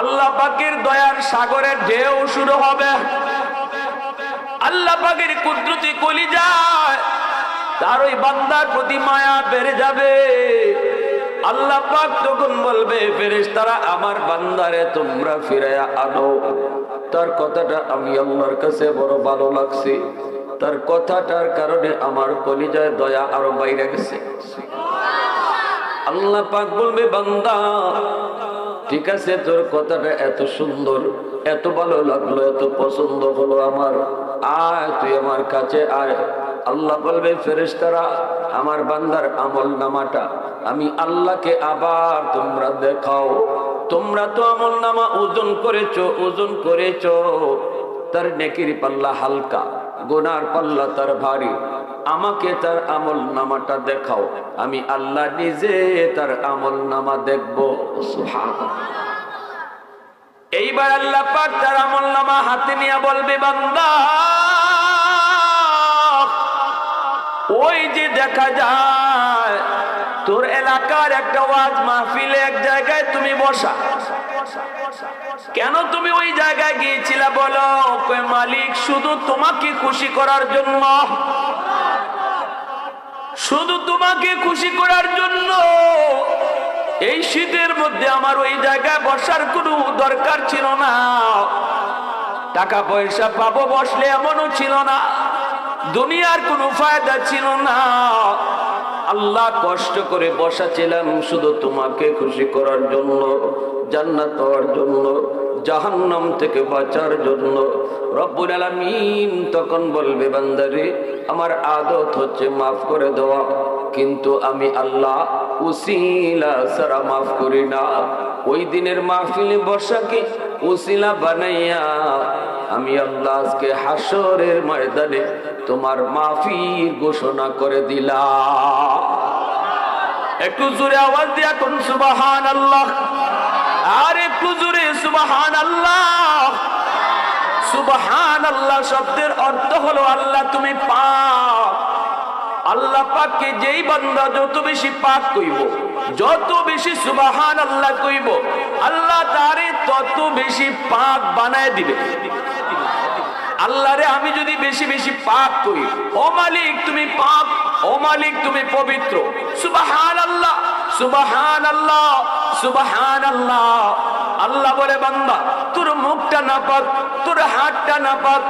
আল্লাহ পাকের দয়ার সাগরের ঢেউ শুরু হবে। আল্লাহ পাকের কুদরতি কলি যায় তার ওই বান্দার প্রতি মায়া বেড়ে যাবে। আল্লাহ পাক তখন বলবে ফেরেশ তারা আমার বান্দারে তোমরা ফিরাইয়া আনো। তার কথাটা আমি আল্লাহর কাছে বড় ভালো লাগছে। তার কথাটার কারণে আমার কলিজায় দয়া আরও বাইরে গেছে। আল্লাহ পাক বলবে, বান্দা ঠিক আছে, তোর কথাটা এত সুন্দর, এত ভালো লাগল, এত পছন্দ হলো আমার। আয়, তুই আমার কাছে আয়। আল্লাহ বলবে, ফেরেশতারা, আমার বান্দার আমল নামাটা, আমি আল্লাহকে আবার তোমরা দেখাও। তোমরা তো আমল নামা ওজন করেছ ওজন করেছ। তার নেকির পাল্লা হালকা। গোনার পাল্লা তার ভারী। আমাকে তার আমল নামাটা দেখাও। আমি আল্লাহ নিজে তার আমল নামা দেখব। এইবার আল্লাহ পাক তার আমল নামা হাতে নিয়ে বলবে, বান্দা, ওই যে দেখা যায়, তোর এলাকার একটা ওয়াজ মাহফিলে এক জায়গায় তুমি বসা। কেন তুমি ওই জায়গায় গিয়েছিলে বলো? মালিক, শুধু তোমাকে খুশি করার জন্য। শুধু তোমাকে খুশি করার জন্য। এই শীতের মধ্যে আমার ওই জায়গায় বসার কোনো দরকার ছিল না। টাকা পয়সা পাবো বসলে এমনও ছিল না। দুনিয়ার কোনো ফায়দা ছিল না। আল্লাহ কষ্ট করে বসা বসাছিলাম শুধু তোমাকে খুশি করার জন্য, জান্নাত পাওয়ার জন্য। জাহান্নাম থেকে বাঁচার জন্য রব্বুল আলামিন তখন বলবে, বান্দারে, আমার আদত হচ্ছে মাফ করে দেওয়া, কিন্তু আমি আল্লাহ উসিলা সারা মাফ করি না। ওই দিনের মাহফিলে বসাকে উসিলা বানাইয়া আমি আল্লাহ আজকে হাসরের ময়দানে তোমার মাফির ঘোষণা করে দিলাম। একটু জোরে আওয়াজ দিয়া কোন সুবাহান আল্লাহ একটু জোরে সুবাহান আল্লাহ সুবাহান আল্লাহ শব্দের অর্থ হলো, আল্লাহ তুমি পাক। আল্লাহ পাককে যেই বান্দা যত বেশি পাক কইব, যত বেশি সুবাহান আল্লাহ কইব, আল্লাহ তারে তত বেশি পাক বানায় দিবে। আল্লাহরে আমি যদি বেশি বেশি পাক করি, ও মালিক তুমি পাক, ও মালিক তুমি পবিত্র। সুবাহান আল্লাহ সুবাহান আল্লাহ সুবাহান আল্লাহ আল্লাহ বলে, বান্দা, তোর মুখটা না পাক, তোর হাতটা না পাক,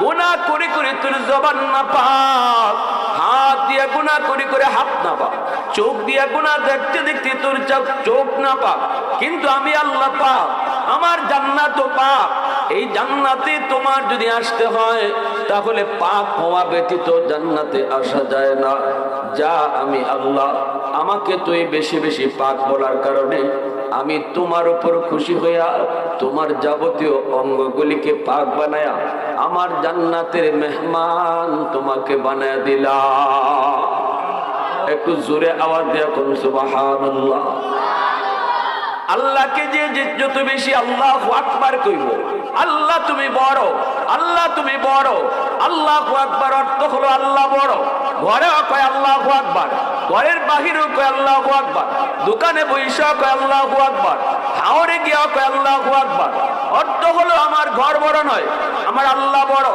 গুনাহ করে করে তোর জবান না পাক। হাত দিয়ে গুনাহ করে করে হাত না পাক। চোখ দিয়ে গুনাহ দেখতে দেখতে তোর চোখ চোখ না পাক। কিন্তু আমি আল্লাহ পাক, আমার জান্নাত পাক। এই জান্নাতে তোমার যদি আসতে হয়, তাহলে পাপ হওয়া ব্যতীত জান্নাতে আসা যায় না। যা আমি আল্লাহ, আমাকে তুই বেশি বেশি পাক বলার কারণে আমি তোমার উপর খুশি হইয়া তোমার যাবতীয় অঙ্গগুলিকে পাক বানায়া আমার জান্নাতের মেহমান তোমাকে বানায় দিলা একটু জোরে আওয়াজ দেয়া কোন, সুবহানাল্লাহ। আল্লাহকে যে যে যত বেশি আল্লাহ আকবার কইব। আল্লাহ তুমি বড়, আল্লাহ তুমি বড়। আল্লাহ আকবার অর্থ হলো আল্লাহ বড়। ঘরে কয় আল্লাহ আকবার, ঘরের বাহিরেও কয় আল্লাহ আকবার, দোকানে বৈশা কয় আল্লাহ আকবার হাওড়ে গিয়া কয় আল্লাহ আকবার। অর্থ হলো আমার ঘর বড় নয়, আমার আল্লাহ বড়।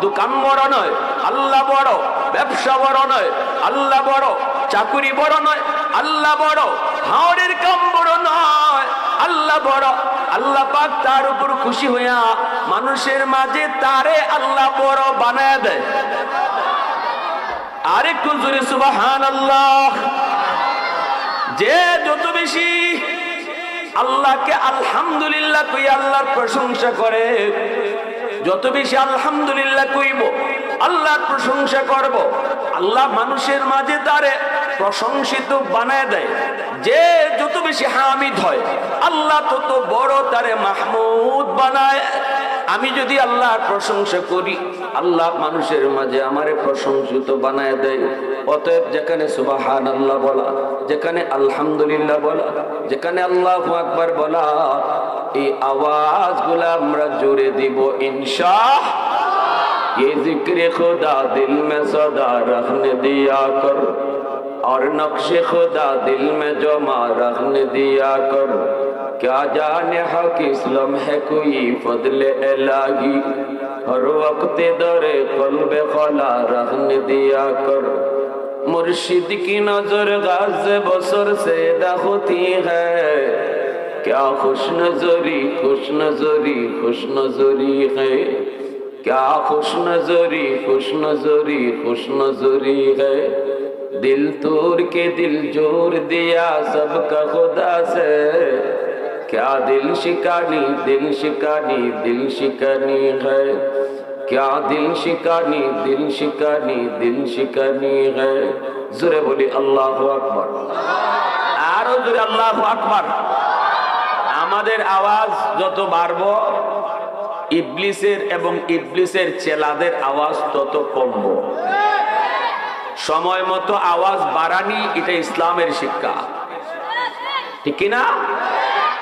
দোকান বড় নয়, আল্লাহ বড়। ব্যবসা বড় নয়, আল্লাহ বড়। চাকুরি বড় নয়, আল্লাহ বড়। হাওড়ের কাম বড় নয়, আল্লাহ বড়। আল্লাহ পাক তার উপর খুশি হইয়া মানুষের মাঝে তারে আল্লাহ বড় বানায় দেয়। আরেকটু জোরে সুবাহান আল্লাহ যে যত বেশি আল্লাহকে আলহামদুলিল্লাহ কই আল্লাহর প্রশংসা করে, যত বেশি আলহামদুলিল্লাহ কইব, আল্লাহর প্রশংসা করব, আল্লাহ মানুষের মাঝে তারে প্রশংসিত বানায় দেয় যে যত বেশি হামিদ হয় আল্লাহ তত বড় তারে মাহমুদ বানায় আমি যদি আল্লাহর প্রশংসা করি আল্লাহ মানুষের মাঝে আমারে প্রশংসিত বানায় দেয় অতএব যেখানে সুবাহান আল্লাহ বলা যেখানে আলহামদুলিল্লাহ বলা যেখানে আল্লাহ আকবার বলা এই আওয়াজগুলো আমরা জোরে দিব ইনশা ये जिक्र खुदा दिल में सदा रखने दिया कर اور نقش خدا دل میں جمع رہنے دیا کر، کیا جانے حق اسلم ہے کوئی فضل الہی؟ ہر وقت در قلب خلا رہنے دیا کر۔ مرشد کی نظر غاز بسر سے ہوتی ہے۔ کیا خوش نظری خوش نظری خوش نظری ہے؟ کیا خوش نظری خوش نظری خوش نظری ہے؟ দিল তোর কে দিল জোর দিয়া সব খুদা সে। ক্যা দিল শিকানি দিল শিকানি দিল শিকানি হ্যাঁ ক্যা দিল শিকানি দিল শিকানি দিল শিকানি হ্যাঁ জোরে বলি আল্লাহ আকবর। আরও জোরে আল্লাহ আকবর। আমাদের আওয়াজ যত বাড়ব, ইবলিসের এবং ইবলিসের চেলাদের আওয়াজ তত কমবো। সময় মতো আওয়াজ বাড়ানি, এটা ইসলামের শিক্ষা। ঠিক না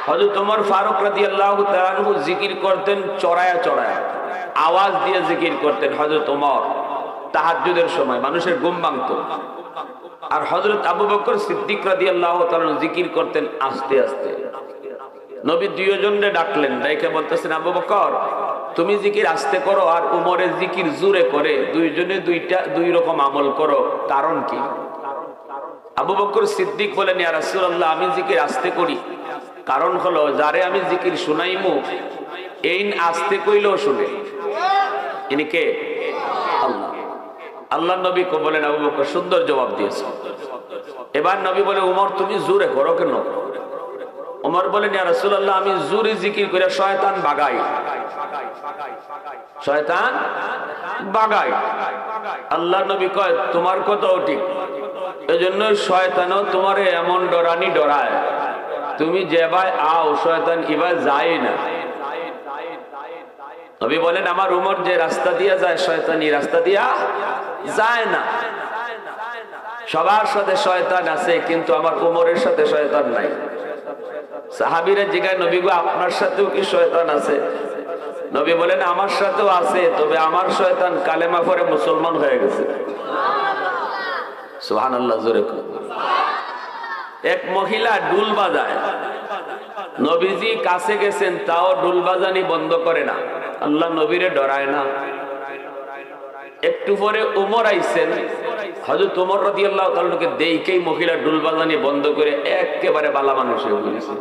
হজরত তোমার ফারুক রাদি আল্লাহ জিকির করতেন, চড়ায়া চড়ায়া। আওয়াজ দিয়ে জিকির করতেন হজরত তোমার তাহাজুদের সময়, মানুষের ঘুম ভাঙত। আর হজরত আবু বকর সিদ্দিক রাদি আল্লাহ জিকির করতেন আস্তে আস্তে। নবী দুইজনে ডাকলেন, ডাইকে বলতেছেন, আবু বকর তুমি জিকির আস্তে করো আর উমরের জিকির জুরে করে। দুইজনে দুইটা, দুই রকম আমল করো। কারণ কি? আবু বকর সিদ্দিক বলেন, ইয়া রাসূলুল্লাহ, আমি জিকির আস্তে করি। কারণ হলো, যারে আমি জিকির শুনাইমু এই আস্তে কইলেও শুনে। ইনি কে? আল্লাহ। আল্লাহ নবী বলেন, আবু বকর, সুন্দর জবাব দিয়েছে। এবার নবী বলে, উমর, তুমি জোরে করো কেন? ওমর বলেন রাসূলুল্লাহ, আমি জোরে জিকির করে শয়তান বাগাই। শয়তান বাগাই। আল্লাহ নবী কয়, তোমার কথাও ঠিক। এজন্য শয়তানও তোমারে এমন ডরানি ডরায়। তুমি যেবাই আও, শয়তান এবার যায় না। নবী বলেন, আমার উমর যে রাস্তা দিয়া যায়, শয়তান এই রাস্তা দিয়া যায় না। সবার সাথে শয়তান আছে, কিন্তু আমার উমরের সাথে শয়তান নাই। সাহাবিরা জিগায়, নবী গো, আপনার সাথেও কি শয়তান আছে? নবী বলেন, আমার সাথেও আছে, তবে আমার শয়তান কালেমা পরে মুসলমান হয়ে গেছে। এক মহিলা ডুল বাজায়। নবীজি কাছে গেছেন, তাও ডুল বাজানি বন্ধ করে না। আল্লাহ নবীরে ডরায় না। একটু পরে উমর আইছেন। হজরত উমর রদি আল্লাহ তালকে দেইকেই মহিলা ডুল বাজানি বন্ধ করে একেবারে বালা মানুষ হয়ে পড়েছে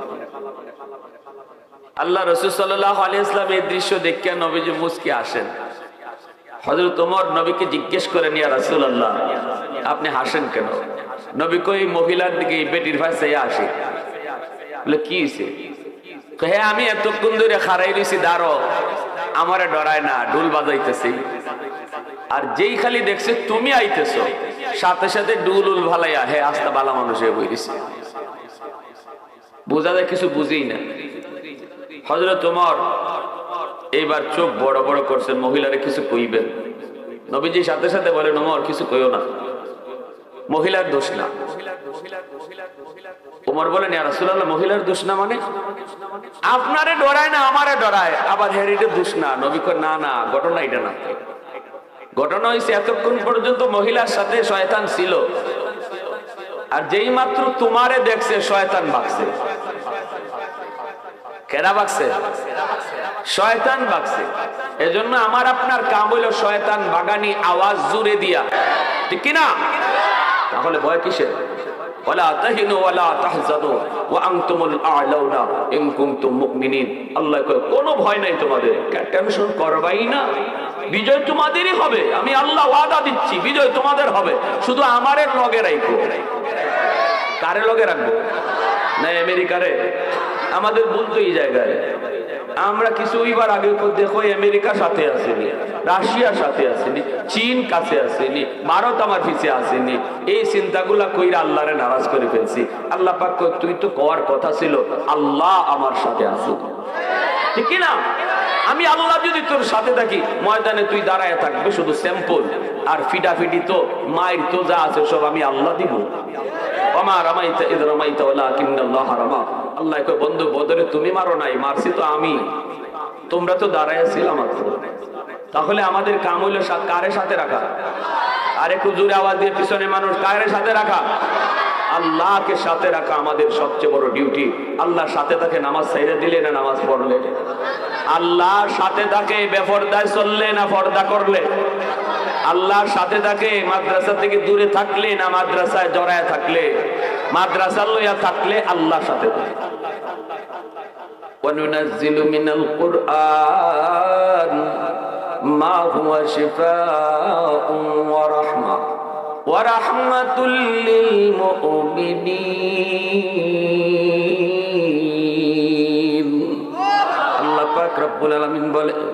আল্লাহ রসুল সাল্লাহ আলী ইসলাম এই দৃশ্য দেখে নবীজি মুসকে আসেন। হজরত তোমার নবীকে জিজ্ঞেস করে নিয়ে রাসুল আল্লাহ আপনি হাসেন কেন? নবী কই, মহিলার দিকে বেটির ভাই সে আসে। বলে, কি হয়েছে হ্যাঁ আমি এতক্ষণ ধরে খারাই রয়েছি দাঁড়ো আমারে ডরায় না ডুল বাজাইতেছি। আর যেই খালি দেখছে তুমি আইতেছো, সাথে সাথে ডুল উল ভালাইয়া, হে, আস্তা বালা মানুষ হয়ে বইছে বোঝা যায় কিছু বুঝেই না। হজরত তোমার এইবার চোখ বড় বড় করছেন মহিলারে কিছু কইবেন নবীজি সাথে সাথে বলেন, ওমর, কিছু কইও না। মহিলার দোষ না। ওমর বলেন রাসূলুল্লাহ, মহিলার দোষ না মানে? আপনারে ডরায় না, আমারে ডরায়। আবার হেরিটে দোষ না। নবী না না ঘটনা এটা না। ঘটনা হয়েছে এতক্ষণ পর্যন্ত মহিলার সাথে শয়তান ছিল। আর যেই মাত্র তোমারে দেখছে, শয়তান বাকছে কেনা বাকছে শয়তান বাকছে এজন্য আমার আপনার কাম হইল শয়তান বাগানি আওয়াজ জুড়ে দিয়া। ঠিক কিনা? তাহলে ভয় কিসের? আল্লাহ ভয় নাই তোমাদের। টেনশন করবাই না। বিজয় তোমাদেরই হবে। আমি আল্লাহ ওয়াদা দিচ্ছি, বিজয় তোমাদের হবে। শুধু আমারের লগে রাখো কারে লগে রাখব? না আমেরিকারে। আমাদের বলতো এই জায়গায়। আমরা কিছু ওইবার আগে দেখো আমেরিকা সাথে আসেনি রাশিয়ার সাথে আসেনি, চীন কাছে আসেনি, ভারত আমার পিছিয়ে আসেনি। এই চিন্তাগুলা কইরা আল্লাহরে নারাজ করে ফেলছি। আল্লাহ পাক তুই তো কওয়ার কথা ছিল, আল্লাহ আমার সাথে আছে ঠিক না আমি আল্লাহ যদি তোর সাথে থাকি, ময়দানে তুই দাঁড়ায় থাকবে শুধু স্যাম্পল আর ফিডাফিডি তো, মায়ের তো যা আছে সব আমি আল্লাহ দিব। তুমি নাই, মারছি তো আমি। তোমরা তো তাহলে আমাদের কাম হইল সা- কারে সাথে রাখা? আর একটু জোরে আওয়াজ দিয়ে পিছনে মানুষ, কারে সাথে রাখা? আল্লাহকে সাথে রাখা আমাদের সবচেয়ে বড় ডিউটি আল্লাহ সাথে তাকে নামাজ সাইরে দিলে না নামাজ পড়লে? আল্লাহ সাথে তাকে বেফরদায় চললে না ফর্দা করলে? আল্লাহর সাথে তাকে মাদ্রাসা থেকে দূরে থাকলে না মাদ্রাসায় জড়ায় থাকলে মাদ্রাসা লইয়া থাকলে আল্লাহর সাথে থাকে وننزل من القرآن ما هو شفاء ورحمة ورحمة للمؤمنين আল্লাহ পাক রব্বুল আলামিন বলে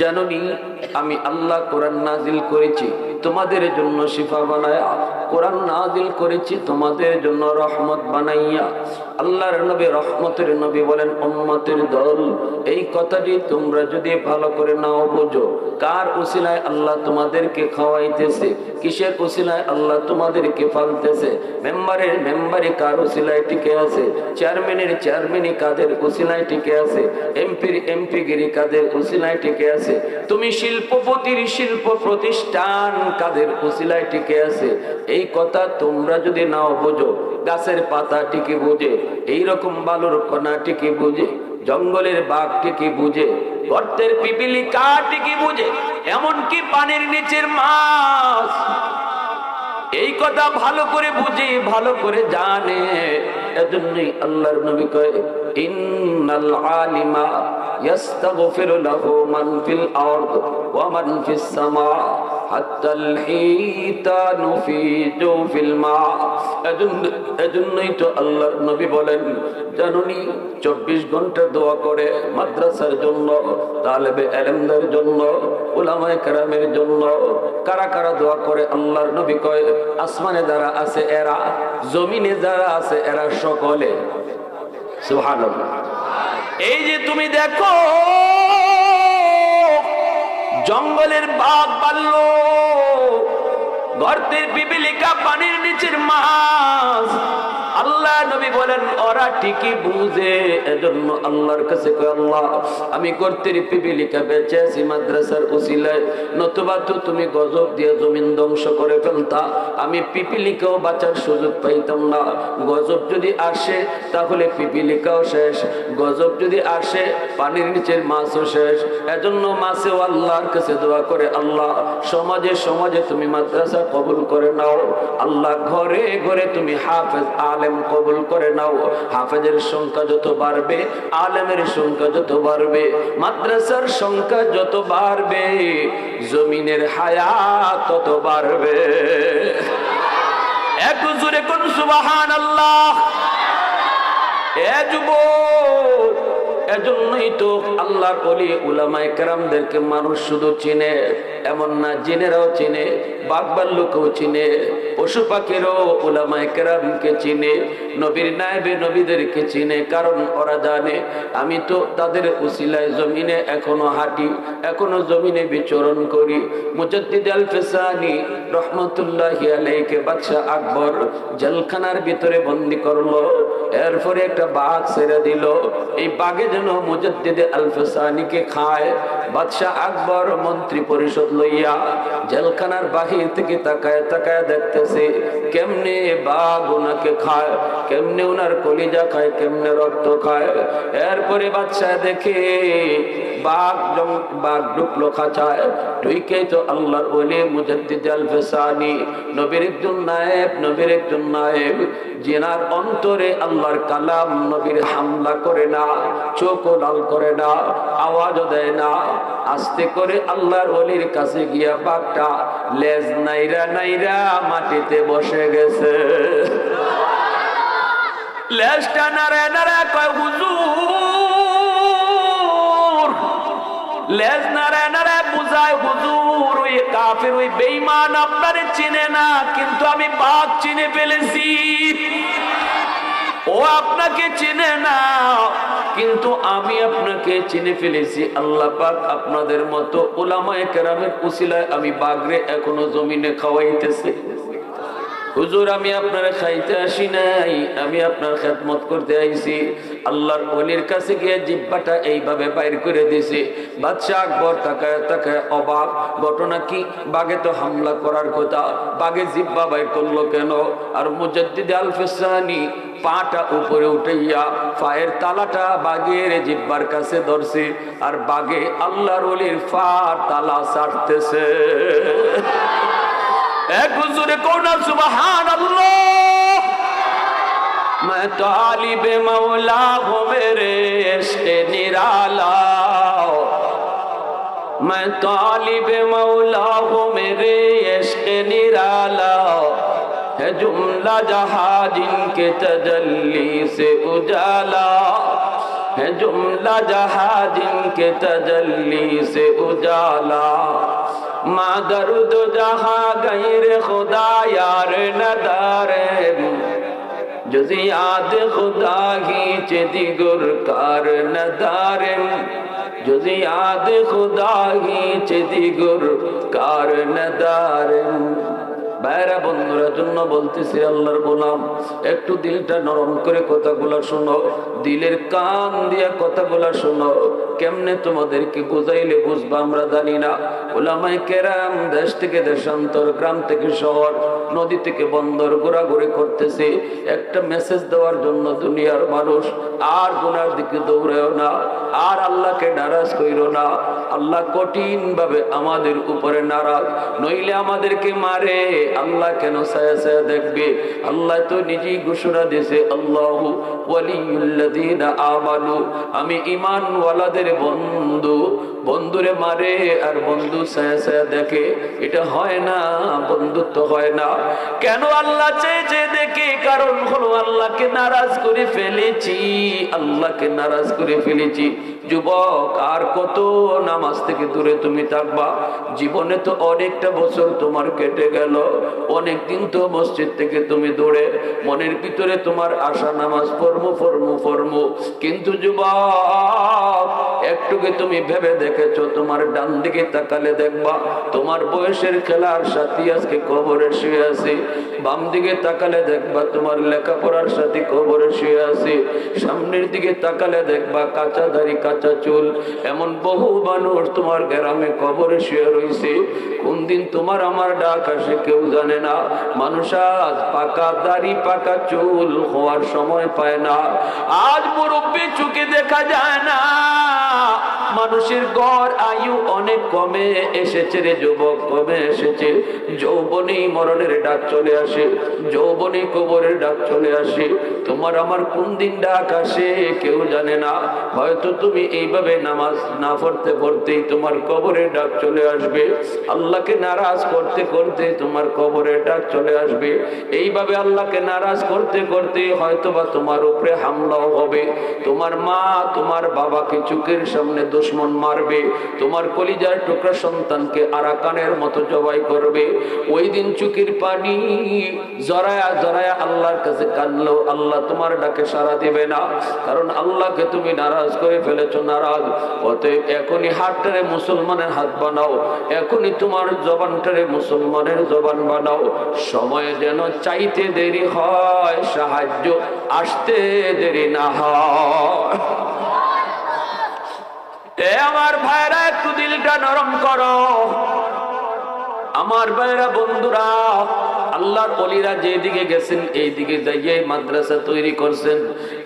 জাননি আমি আল্লাহ কোরআন নাজিল করেছি। তোমাদের জন্য শিফা বানায়া, কোরআন নাজিল করেছি, তোমাদের জন্য রহমত বানাইয়া। আল্লাহর নবী রহমতের নবী বলেন, উম্মতের দল, এই কথাটি তোমরা যদি ভালো করে নাও বোঝো, কার উসিলায় আল্লাহ তোমাদেরকে খাওয়াইতেছে, কিসের উসিলায় আল্লাহ তোমাদেরকে ফালতেছে মেম্বারের মেম্বারে কার উসিলায় টিকে আছে, চেয়ারম্যানের চেয়ারম্যানই কাদের উসিলায় টিকে আছে, এমপির এমপিগিরি কাদের উসিলায় টিকে আছে, তুমি শিল্পপতির শিল্প প্রতিষ্ঠান কাদের উসিলায় টিকে আছে, এই কথা তোমরা যদি নাও বোঝো, গাছের পাতা টিকে বুঝে, এইরকম বালুর কণা টিকে বুঝে, জঙ্গলের বাঘ টিকে বুঝে, গর্তের পিপিলি কা টিকে বুঝে, এমনকি পানির নিচের মাছ। এই কথা ভালো করে বুঝে, ভালো করে জানে। এজন্যই আল্লাহর নবী কয়, ইন্নাল আলিমা ইয়াস্তাগফিরু লাহু মান ফিল আরদ ওয়া মান ফিস সামা এজন্য এজন্যই তো আল্লাহর নবী বলেন ঘণ্টা দোয়া করে মাদ্রাসার জন্য, তালেবে জন্য জন্য, কারা কারা দোয়া করে? আল্লাহর নবী কয়, আসমানে যারা আছে এরা, জমিনে যারা আছে এরা সকলে। সুবহানাল্লাহ। এই যে তুমি দেখো জঙ্গলের বাঘ পাল্ল গর্তের পিপিলিকা পানির নিচের মাছ আল্লাহ নবী বলেন, ওরা ঠিকই বুঝে। এজন্য আল্লাহর কাছে আল্লাহ, আমি গর্তের পিপিলিকা বেঁচে আছি মাদ্রাসার উসিলায় নতুবা তো তুমি গজব দিয়ে জমিন ধ্বংস করে ফেলতা। আমি পিপিলিকাও বাঁচার সুযোগ পাইতাম না। গজব যদি আসে, তাহলে পিপিলিকাও শেষ। গজব যদি আসে, পানির নিচের মাছও শেষ। এজন্য মাছেও আল্লাহর কাছে দোয়া করে, আল্লাহ, সমাজে সমাজে তুমি মাদ্রাসা কবুল করে নাও। আল্লাহ, ঘরে ঘরে তুমি হাফেজ, আলেম কবুল করে নাও। হাফেজের সংখ্যা যত বাড়বে, আলেমের সংখ্যা যত বাড়বে, মাদ্রাসার সংখ্যা যত বাড়বে, জমিনের হায়াত তত বাড়বে। এক জোরে কোন সুবাহান আল্লাহ এ যুবক, এজন্যই তো আল্লাহর অলি উলামায়ে কেরামদেরকে মানুষ শুধু চিনে। এমন না, জিনেরাও চিনে বাগবাল্লুকেও চিনে, পশু পাখিরও উলামায়ে কেরামকে চিনে, নবীর নায়েবে নবীদেরকে চিনে, কারণ ওরা জানে, আমি তো তাদের উসিলায় জমিনে এখনও হাঁটি, এখনও জমিনে বিচরণ করি। মুজাদ্দিদ আল ফেসানি রহমতুল্লাহ আলাইকে বাদশাহ আকবর জেলখানার ভিতরে বন্দি করল, এরপরে একটা বাঘ ছেড়ে দিল। এই বাঘে যেন মুজাদ্দিদে আল ফেসানিকে খায়। বাদশাহ আকবর মন্ত্রী পরিষদ লইয়া জেলখানার বাহির থেকে তাকায় তাকায় দেখতেছে, কেমনে বাঘ ওনাকে খায়, কেমনে ওনার কলিজা খায়, কেমনে রক্ত খায়। এরপরে বাচ্চা দেখে বাঘ বাঘ ঢুকলো খাঁচায় ঢুকে তো আল্লাহর ওলি মুজাদ্দিদ আল ফেসানি নবীর একজন নায়েব নবীর একজন নায়েব। জেনার অন্তরে আল্লাহর কালাম নবীর হামলা করে না চোখও লাল করে না আওয়াজও দেয় না। আস্তে করে আল্লাহর অলির কাছে গিয়া বাঘটা লেজ নাইরা নাইরা মাটিতে বসে গেছে। লেজটা নাড়ায় নাড়ায় কয় হুজুর লেজ বুঝায়, হুজুর, ওই কাফের, ওই আপনারে চিনে না, কিন্তু আমি বাঘ চিনে ফেলেছি। ও আপনাকে চিনে না, কিন্তু আমি আপনাকে চিনে ফেলেছি। আল্লাহ পাক আপনাদের মতো ওলামায়ে কেরামের উসিলায় আমি বাগরে এখনও জমিনে খাওয়াইতেছে। হুজুর, আমি আপনার খাইতে আসি নাই, আমি আপনার খেদমত করতে আইছি। আল্লাহর অলির কাছে গিয়ে জিব্বাটা এইভাবে বাইর করে দিছে বাদশাহ আকবর তাকায় তাকায় অবাক। ঘটনা কি? বাগে তো হামলা করার কথা। বাগে জিব্বা বাইর করল কেন? আর মুজাদ্দিদ আল ফেসানি পাটা উপরে উঠাইয়া পায়ের তালাটা বাগের জিব্বার কাছে ধরছে। আর বাগে আল্লাহর অলির ফার তালা ছাড়তেছে। এক হুজুরে কোনা সুবহান আল্লাহ میں تو طالب مولا ہوں میرے عشق نرالا۔ میں تو طالب مولا ہوں میرے عشق نرالا۔ ہے جملہ جہاں جن کے تجلی سے اجالا۔ ہے جملہ جہاں جن کے تجلی سے اجالا۔ ماں درد جہاں غیر خدا، یار ندارے যদি আদ খুদা হিচে দিগুর কার নদারেন। যদি আদ খুদা হিচে দিগুর কার নদারেন। বাইরা বন্ধুরা, জন্য বলতেছি আল্লাহর গোলাম, একটু দিলটা নরম করে কথাগুলো শোনো, দিলের কান দিয়া কথাগুলো শোনো। কেমনে তোমাদেরকে বুঝাইলে বুঝবা আমরা জানি না। ওলামাই কেরাম দেশ থেকে দেশান্তর, গ্রাম থেকে শহর, নদী থেকে বন্দর ঘোরাঘুরি করতেছে। একটা মেসেজ দেওয়ার জন্য দুনিয়ার মানুষ আর গুনার দিকে দৌড়েও না, আর আল্লাহকে নারাজ কইরো না। আল্লাহ কঠিন ভাবে আমাদের উপরে নারাজ। নইলে আমাদেরকে মারে, আল্লাহ কেন সায়া সায়া দেখবে? আল্লাহ তো নিজেই ঘোষণা দিয়েছে, আল্লাহ আমি ওয়ালাদের বন্ধু, বন্ধুরে মারে আর বন্ধু দেখে, এটা হয় না, বন্ধুত্ব হয় না। কেন আল্লাহ চেয়ে দেখে? কারণ হলো আল্লাহকে নারাজ করে ফেলেছি, আল্লাহকে নারাজ করে ফেলেছি। যুবক, আর কত নামাজ থেকে দূরে তুমি থাকবা? জীবনে তো অনেকটা বছর তোমার কেটে গেল। অনেক দিন তো মসজিদ থেকে তুমি দৌড়ে মনের ভিতরে তোমার আশা নামাজ পড়মু ফরমু ফরমু কিন্তু যুবক, একটুকে তুমি ভেবে দেখেছ, তোমার ডান দিকে তাকালে দেখবা, তোমার বয়সের খেলার সাথী আজকে কবরে শুয়ে আছে। বাম দিকে তাকালে দেখবা, তোমার লেখাপড়ার সাথে কবরে শুয়ে আছে। সামনের দিকে তাকালে দেখবা, কাঁচা দাড়ি, কাঁচা চুল, এমন বহু মানুষ তোমার গ্রামে কবরে শুয়ে রয়েছে কোন দিন তোমার আমার ডাক আসে কেউ জানে না। মানুষ আজ পাকা দাড়ি, পাকা চুল হওয়ার সময় পায় না। আজ মুরব্বী চুকে দেখা যায় না। মানুষের গড় আয়ু অনেক কমে এসেছে রে, যুবক কমে এসেছে। যৌবনী মরণের ডাক চলে আসে যৌবনী কবরের ডাক চলে আসে। তোমার আমার কোন দিন ডাক আসে কেউ জানে না। হয়তো তুমি এইভাবে নামাজ না পড়তে পড়তেই তোমার কবরের ডাক চলে আসবে। আল্লাহকে নারাজ করতে করতে তোমার কবরের ডাক চলে আসবে। এইভাবে আল্লাহকে নারাজ করতে করতে হয়তো বা তোমার উপরে হামলাও হবে। তোমার মা, তোমার বাবাকে চুকের সামনে দুশ্মন মারবে। তোমার কলিজার টুকরা সন্তানকে আরাকানের মতো জবাই করবে। ওই দিন চুকির পানি জরায়া জরায়া আল্লাহর কাছে কানলো আল্লাহ তোমার ডাকে সারা দিবে না। কারণ আল্লাহকে তুমি নারাজ করে ফেলেছো। নারাজ। অতএব এখনই হাতটারে মুসলমানের হাত বানাও। এখনই তোমার জবানটারে মুসলমানের জবান বানাও। সময় যেন চাইতে দেরি হয়, সাহায্য আসতে দেরি না হয়। আমার ভাইরা, একটু দিলটা নরম করো। আমার ভাইরা, বন্ধুরা আল্লাহর অলিরা যেদিকে গেছেন এই দিকে যাইয়ে মাদ্রাসা তৈরি করছেন।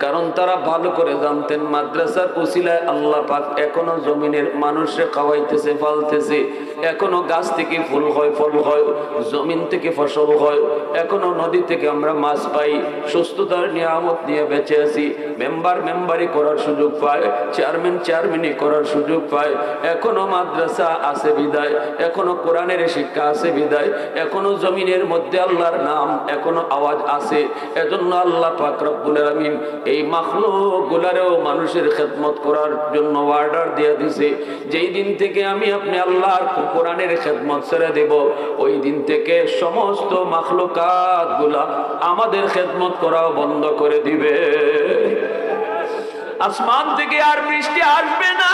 কারণ তারা ভালো করে জানতেন, মাদ্রাসার উসিলায় আল্লাহ পাক এখনও জমিনের মানুষে খাওয়াইতেছে ফালতেছে এখনও গাছ থেকে ফুল হয়, ফল হয়, জমিন থেকে ফসল হয়। এখনও নদী থেকে আমরা মাছ পাই, সুস্থতার নিয়ামত নিয়ে বেঁচে আছি। মেম্বার মেম্বারি করার সুযোগ পায়, চেয়ারম্যান চেয়ারম্যানই করার সুযোগ পায়। এখনও মাদ্রাসা আছে বিদায়, এখনও কোরআনের শিক্ষা আছে বিদায়, এখনও জমিনের মধ্যে আল্লাহর নাম এখনও আওয়াজ আছে। এজন্য আল্লাহ পাক রব্বুল এই মাখলুক গুলারেও মানুষের খেদমত করার জন্য অর্ডার দিয়ে দিছে। যেই দিন থেকে আমি আপনি আল্লাহর কোরআনের খেদমত ছেড়ে দেব, ওই দিন থেকে সমস্ত মাখলুকাতগুলা আমাদের খেদমত করাও বন্ধ করে দিবে। আসমান থেকে আর বৃষ্টি আসবে না।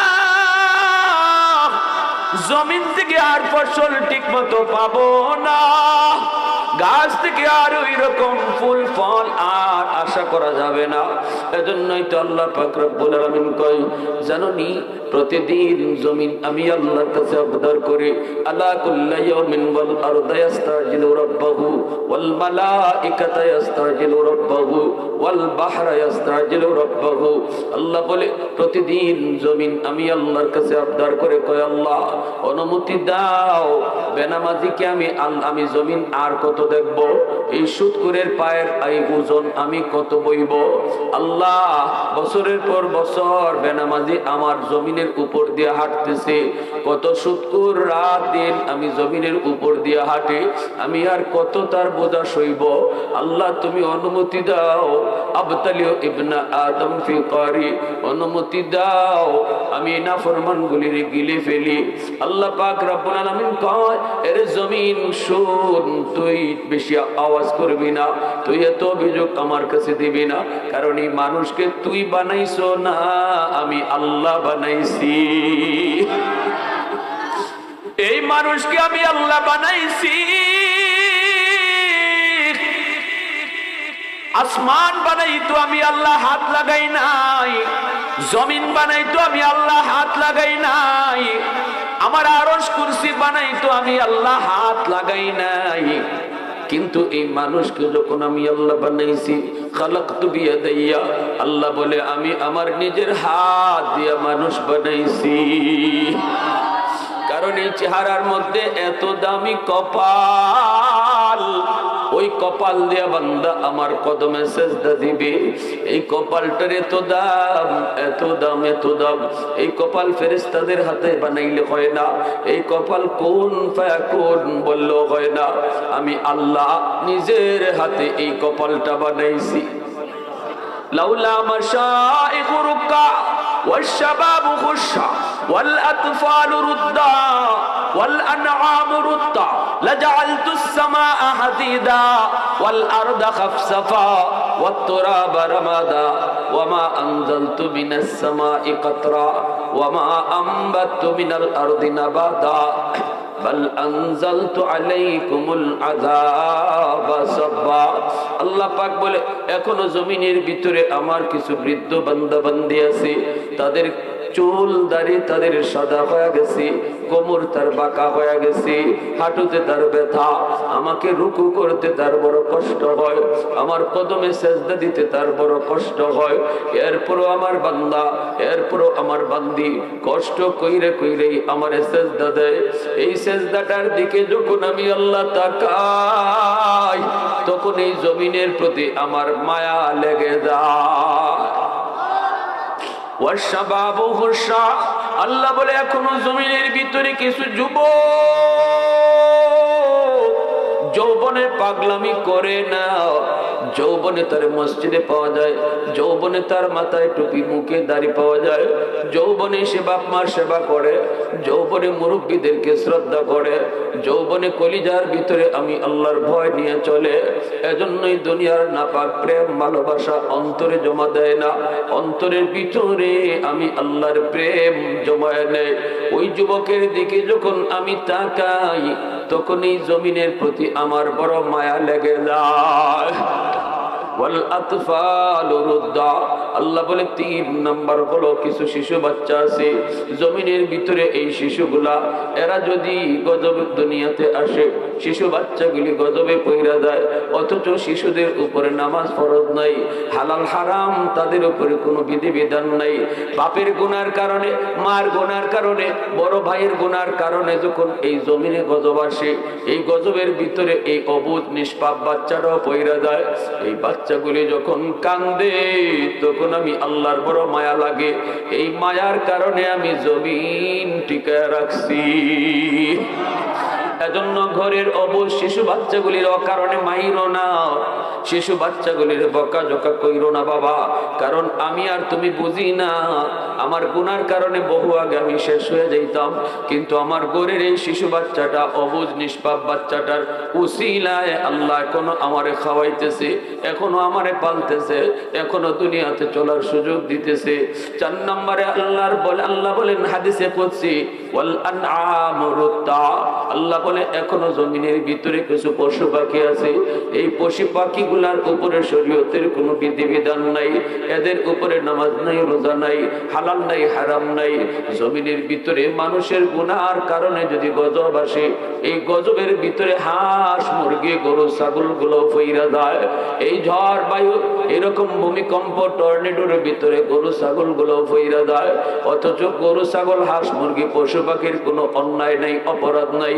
জমিন থেকে আর ফসল ঠিক মতো পাবো না। গাছ থেকে আর ওই রকম ফুল, ফল আর আশা করা যাবে না। এজন্যই তো আল্লাহ পাক রব্বুল আলামিন কয়, জানোনি, প্রতিদিন জমিন আমি আল্লাহর কাছে আবদার করি। আলা কুল্লা ইয়াউমিন ওয়াল আরদা ইয়াস্তাজিলু রাব্বাহু, ওয়াল মালাইকাতা ইয়াস্তাজিলু রাব্বাহু, ওয়াল বাহরা ইয়াস্তাজিলু রাব্বাহু। আল্লাহ বলে, প্রতিদিন জমিন আমি আল্লাহর কাছে আবদার করে কয় আল্লাহ, অনুমতি দাও। বেনামাজিকে আমি আমি জমিন আর কত দেখব। এই পায়ের এই ওজন আমি কত বইব? আল্লাহ, বছরের পর বছর বেনামাজি আমার জমিনের উপর দিয়ে হাঁটতেছে। কত সুৎকুর রাত দিন আমি জমিনের উপর দিয়ে হাঁটি, আমি আর কত তার বোঝা সইব? আল্লাহ, তুমি অনুমতি দাও। আবতালিও ইবনা আদম ফি করি অনুমতি দাও। আমি না ফরমান গুলির গিলে ফেলি। আল্লাহ পাক রব্বুল আলামিন কয়, এর জমিন শুন তুই বেশি আওয়াজ করবি না, তুই এত অভিযোগ আমার কাছে দিবি না, কারণ এই মানুষকে তুই বানাইছো না, আমি আল্লাহ বানাইছি। এই মানুষকে আমি আল্লাহ বানাইছি। আসমান বানাই তো আমি আল্লাহ হাত লাগাই নাই, জমিন বানাই তো আমি আল্লাহ হাত লাগাই নাই, আমার আরস কুরসি বানাই তো আমি আল্লাহ হাত লাগাই নাই। কিন্তু এই মানুষকে যখন আমি আল্লাহ বানাইছি খালাক তু বিয়া আল্লাহ বলে, আমি আমার নিজের হাত দিয়া মানুষ বানাইছি। কারণ এই চেহারার মধ্যে এত দামি কপাল। ওই কপাল দিয়া বান্দা আমার কদমে সেজদা দিবে। এই কপালটার এত দাম এত দাম এত দাম। এই কপাল ফেরেস্তাদের হাতে বানাইলে হয় না। এই কপাল কোন কোন বলল হয় না। আমি আল্লাহ নিজের হাতে এই কপালটা বানাইছি। লাউলা আমার শাহ والشباب خشع والأطفال ردا والأنعام ردا لجعلت السماء حديدا والأرض خفصفا والتراب رمادا وما أنزلت من السماء قطرا وما أنبت من الأرض نباتا. বাল তো আলাইকুমুল আযাবা সাব্বা। আল্লাহ পাক বলে, এখনও জমিনের ভিতরে আমার কিছু বৃদ্ধ বান্দা বান্দি আছে, তাদের চুল দাড়ি তাদের সাদা হয়ে গেছে, কোমর তার বাঁকা হয়ে গেছে, হাঁটুতে তার ব্যথা, আমাকে রুকু করতে তার বড় কষ্ট হয়, আমার কদমে সেজদা দিতে তার বড় কষ্ট হয়, এরপরও আমার বান্দা, এরপরও আমার বান্দি, কষ্ট কইরে কইরেই আমার সেজদা দেয়। এই সেজদাটার দিকে যখন আমি আল্লাহ তাকাই, তখন এই জমিনের প্রতি আমার মায়া লেগে যায়। আল্লাহ বলে এখনও জমিনের ভিতরে কিছু যুব যৌবনে পাগলামি করে না। যৌবনে তার মসজিদে পাওয়া যায়, যৌবনে তার মাথায় টুপি, মুখে দাড়ি পাওয়া যায়, যৌবনে সে বাপ মার সেবা করে, যৌবনে মুরব্বীদেরকে শ্রদ্ধা করে, যৌবনে কলিজার ভিতরে আমি আল্লাহর ভয় নিয়ে চলে। এজন্যই দুনিয়ার নাপাক প্রেম, ভালোবাসা অন্তরে জমা দেয় না। অন্তরের ভিতরে আমি আল্লাহর প্রেম জমায় নেয় ওই যুবকের দিকে যখন আমি তাকাই, তখন এই জমিনের প্রতি আমার বড় মায়া লেগে যায়। আল্লাহ বলে তিন নাম্বার হলো কিছু শিশু বাচ্চা আছে, জমিনের ভিতরে এই শিশুগুলা, এরা যদি গজব দুনিয়াতে আসে, শিশু বাচ্চাগুলি গজবে পইরা দেয়, অথচ শিশুদের উপরে নামাজ ফরজ নাই, হালাল হারাম তাদের উপরে কোনো বিধিবিধান নাই। বাপের গুনার কারণে, মার গুনার কারণে, বড় ভাইয়ের গুনার কারণে যখন এই জমিনে গজব আসে, এই গজবের ভিতরে এই অবুধ নিষ্পাপ বাচ্চারাও পইরা দেয়, এই বাচ্চাগুলি যখন কান্দে, তখন আমি আল্লাহর বড় মায়া লাগে। এই মায়ার কারণে আমি জমিন টিকায় রাখছি। এজন্য ঘরের অবশ শিশু বাচ্চাগুলির অকারণে মাইর না। শিশু বাচ্চাগুলির বকা জকা কইর না বাবা, কারণ আমি আর তুমি বুঝি না। আমার গুনার কারণে বহু আগে আমি শেষ হয়ে যাইতাম, কিন্তু আমার গরের এই শিশু বাচ্চাটা, অবুজ নিষ্পাপ বাচ্চাটার উসিলায় আল্লাহ এখনও আমারে খাওয়াইতেছে, এখনও আমারে পালতেছে, এখনও দুনিয়াতে চলার সুযোগ দিতেছে। চার নম্বরে আল্লাহর বলে, আল্লাহ বলেন হাদিসে করছি আল্লাহ বলে, এখনও জমিনের ভিতরে কিছু পশু পাখি আছে, এই পশু পাখিগুলার উপরে শরীয়তের কোনো বিধিবিধান নাই, এদের উপরে নামাজ নাই, রোজা নাই, হালাল নাই, হারাম নাই। জমিনের ভিতরে মানুষের গুনার কারণে যদি গজব আসে, এই গজবের ভিতরে হাঁস, মুরগি, গরু ছাগলগুলো ফইরা যায়। এই ঝড়, বায়ু, এরকম ভূমিকম্প, টর্নেডোর ভিতরে গরু ছাগলগুলো ফইরা যায়। অথচ গরু, ছাগল, হাঁস, মুরগি পশু পাখির কোনো অন্যায় নাই, অপরাধ নাই।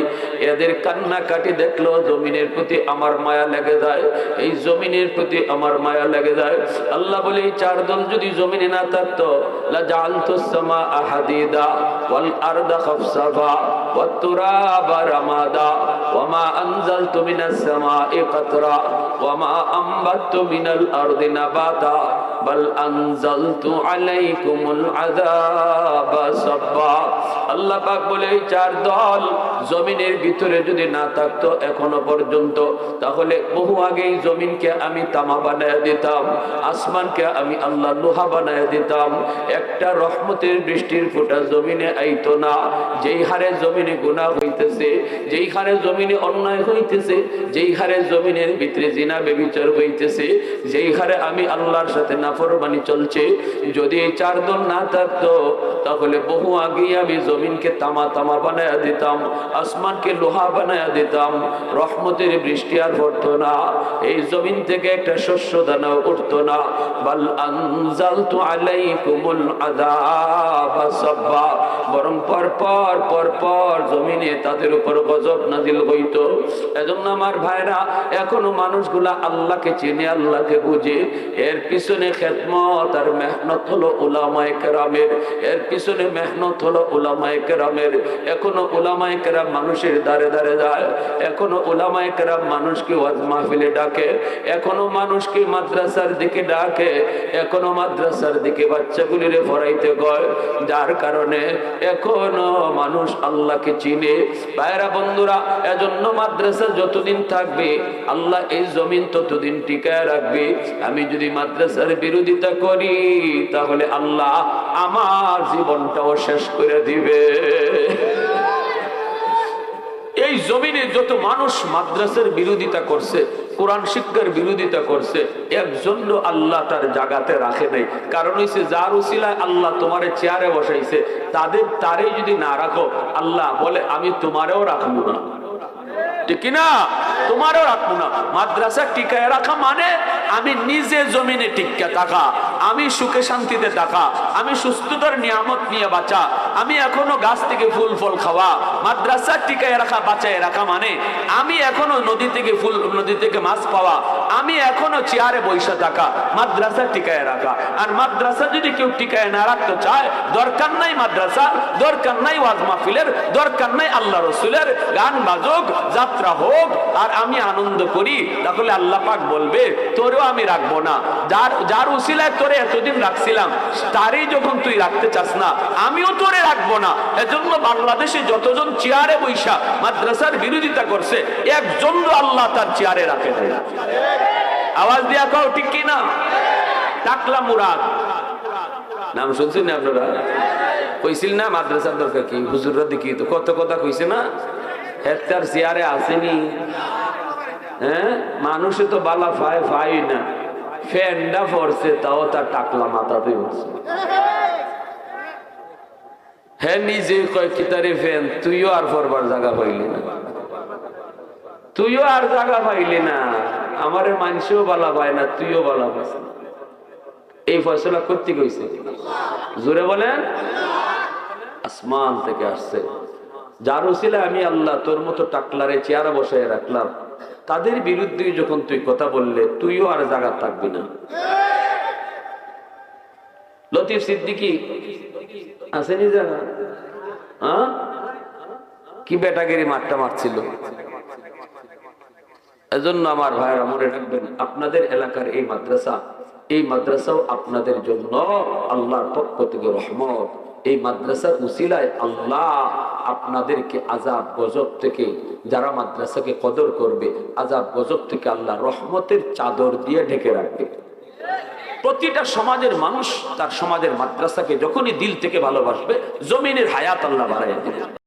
এদের কান্না কাটি দেখল জমিনের প্রতি আমার মায়া লেগে যায়। এই জমিনের প্রতি আমার মায়া লেগে যায়। আল্লাহ বলে, এই চার যদি জমিনে না থাকতো لجعلت السماء حديدا والأرض خفصفا والتراب رمادا وما أنزلت من السماء قطرا وما أنبت من الأرض نباتا আল্লাহ পাক বলে, এই চার দল জমিনের ভিতরে যদি না থাকতো এখনও পর্যন্ত, তাহলে বহু আগেই জমিনকে আমি তামা বানায় দিতাম, আসমানকে আমি আল্লাহ লোহা বানায় দিতাম। একটা রহমতের বৃষ্টির ফোঁটা জমিনে আইতো না। যেই হারে জমিনে গুণা হইতেছে, যেই হারে জমিনে অন্যায় হইতেছে, যেই হারে জমিনের ভিতরে জিনা বেবিচার হইতেছে, যেই হারে আমি আল্লাহর সাথে নাফরমানি চলছে। যদি এই চার দল না থাকতো, তাহলে বহু আগেই আমি জমিনকে তামা তামা বানায় দিতাম, আসমানকে লোহা বানায় দিতাম। রহমতের বৃষ্টি আর পড়তো না, এই জমিন থেকে একটা শস্য দানা উঠতো না। বাল আনজালতু আলাইকুমুল আযাবা সাব্বা। বরং পর পর পর পর জমিনে তাদের উপর গজব নাজিল হইতো। এজন্য আমার ভাইরা, এখনও মানুষগুলা আল্লাহকে চিনে, আল্লাহকে বুঝে। এর পিছনে খেদমত আর মেহনত হলো উলামায়ে কেরামের। এর পিছনে মেহনত হলো উলামায়ে কেরামের। এখনও উলামায়ে কেরাম মানুষের দাঁড়ে দাঁড়ে যায়। এখনও উলামায়ে কেরাম মানুষকে ওয়াজ মাহফিলে ডাকে। এখনও মানুষকে মাদ্রাসার দিকে ডাকে। এখনও মাদ্রাসার দিকে বাচ্চাগুলিরে পড়াইতে গয় যার কারণে এখনও মানুষ আল্লাহকে চিনে। ভাইরা বন্ধুরা, এজন্য মাদ্রাসা যতদিন থাকবে, আল্লাহ এই জমিন ততদিন টিকায় রাখবে। আমি যদি মাদ্রাসার বিরোধিতা করি, তাহলে আল্লাহ আমার জীবনটাও শেষ করে দিবে। এই জমিনে যত মানুষ মাদ্রাসার বিরোধিতা করছে, কোরআন শিক্ষার বিরোধিতা করছে, একজন আল্লাহ তার জাগাতে রাখে নাই। কারণ হইছে, যার উসিলায় আল্লাহ তোমারে চেয়ারে বসাইছে, তাদের তারে যদি না রাখো, আল্লাহ বলে, আমি তোমারেও রাখব না। ঠিক না তোমারও রাখব না। মাদ্রাসা টিকায় রাখা মানে আমি নিজে জমিনে টিকা থাকা। আমি সুখে শান্তিতে থাকা, আমি সুস্থতার নিয়ামত নিয়ে বাঁচা, আমি এখনও গাছ থেকে ফুল ফল খাওয়া, মাদ্রাসা টিকায় রাখা, বাঁচায় রাখা মানে আমি এখনও নদী থেকে ফুল, নদী থেকে মাছ পাওয়া, আমি এখনও চেয়ারে বৈশা থাকা, মাদ্রাসা টিকায় রাখা। আর মাদ্রাসা যদি কেউ টিকায় না রাখতে চায়, দরকার নাই মাদ্রাসা, দরকার নাই ওয়াজ মাহফিলের, দরকার নাই আল্লাহ রসুলের, গান বাজক, যাত্রা হোক, আর আমি আনন্দ করি, তাহলে আল্লাহ পাক বলবে, তোরও আমি রাখব না। যার যার উসিলায় তোরে এতদিন রাখছিলাম, তারই যখন তুই রাখতে চাস না, আমিও তোরে রাখব না। এজন্য বাংলাদেশে যতজন চেয়ারে বৈশা মাদ্রাসার বিরোধিতা করছে, একজন আল্লাহ তার চেয়ারে রাখে আওয়াজ দিয়া কাও, ঠিক কি না টাকলা মুরাদ। নাম শুনছেন না আপনারা? কইছিল না, মাদ্রাসার দরকার কি? হুজুররা দেখি তো কত কথা কইছে না? হেক্টার চেয়ারে আসেনি। হ্যাঁ? মানুষে তো বালা ফায় ফাই না। ফ্যানটা পড়ছে তাও তার টাকলা হ্যাঁ নিজে ফ্যান, তুইও আর জায়গা পাইলি না। তুইও আর জায়গা পাইলি না। আমারে মানুষও বালা পায় না, তুইও বালা পাইস। এই ফয়সলা করতে কইছে? জোরে বলেন। আসমান থেকে আসছে। যার উসিলা আমি আল্লাহ তোর মতো টাকলারে চেয়ারা বসায় রাখলাম। তাদের বিরুদ্ধে যখন তুই কথা বললে, তুইও আর জায়গা থাকবি না। লতিফ সিদ্দিকি আসেনি জায়গা হ্যাঁ? কি বেটাগিরি মারটা মারছিল? এজন্য আমার ভাইয়েরা মনে রাখবেন, আপনাদের এলাকার এই মাদ্রাসা, এই মাদ্রাসাও আপনাদের জন্য আল্লাহর পক্ষ থেকে রহমত। এই মাদ্রাসার উসিলায় আল্লাহ আপনাদেরকে আজাব গজব থেকে, যারা মাদ্রাসাকে কদর করবে আজাব গজব থেকে আল্লাহ রহমতের চাদর দিয়ে ঢেকে রাখবে। প্রতিটা সমাজের মানুষ তার সমাজের মাদ্রাসাকে যখনই দিল থেকে ভালোবাসবে, জমিনের হায়াত আল্লাহ বাড়াই